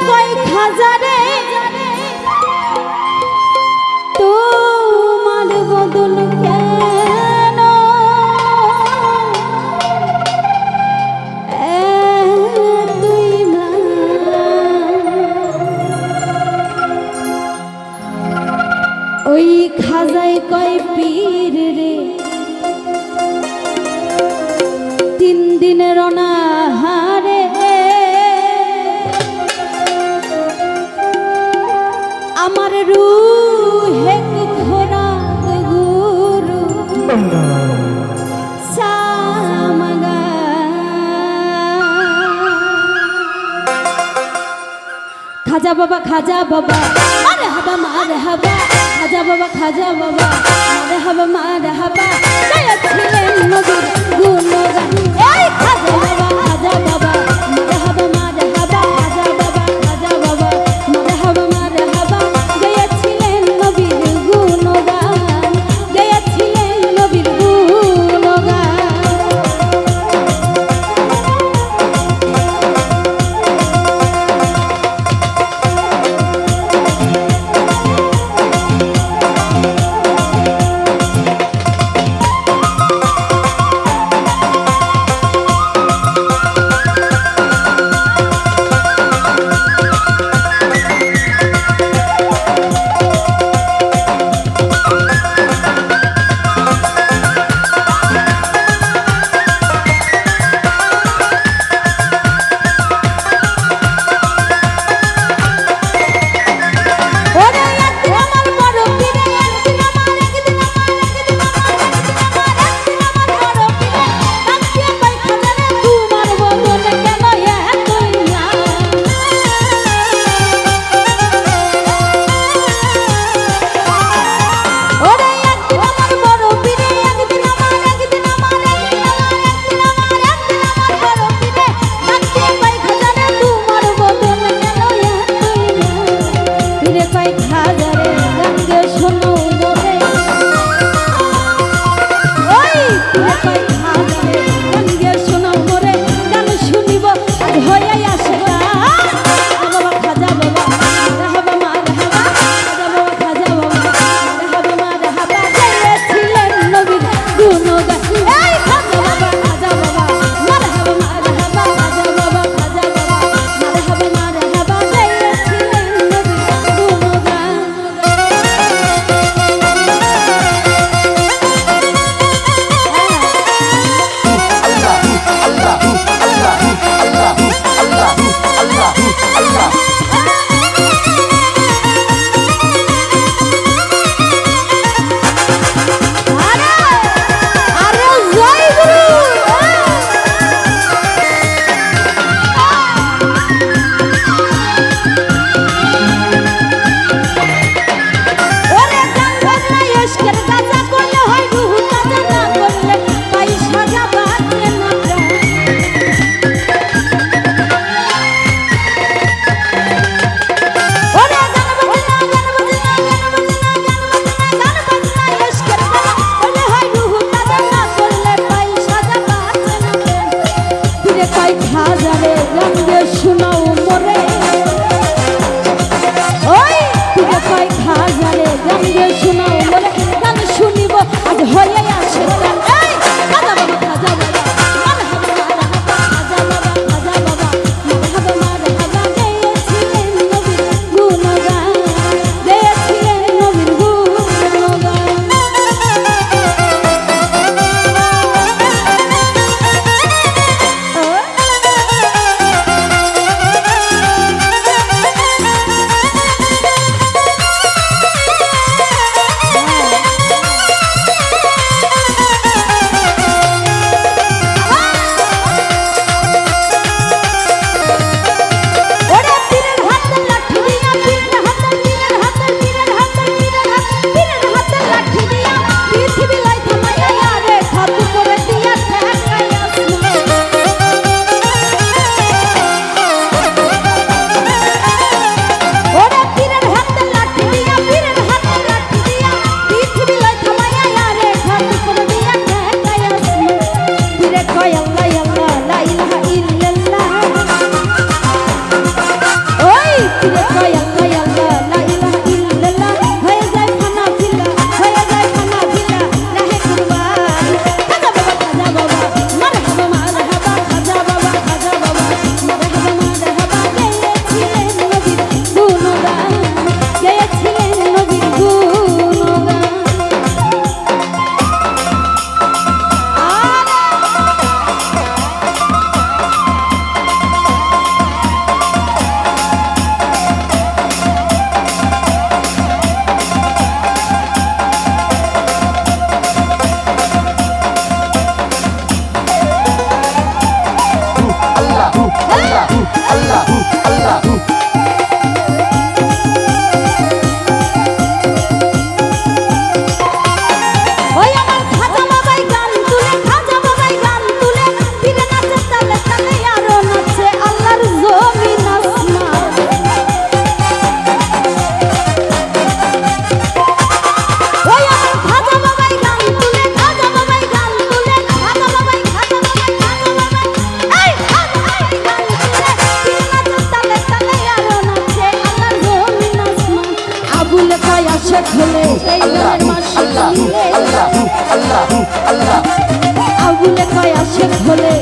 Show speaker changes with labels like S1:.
S1: কই খাজারে ওই খাজাই কয় পীর রে? তিন দিনের অনা খাজা বাবা খাজা বাবা। আরে হাবা, মারে হাবা। খাজা বাবা খাজা বাবা। আরে হাবা, মারে হাবা। গায়ক ছিলেন নদীর গুণগান এই যারে জানবে শোনাও মরে। আসে খোলে এই গানের মান শুনলে আগুনে কয় আসে খোলে।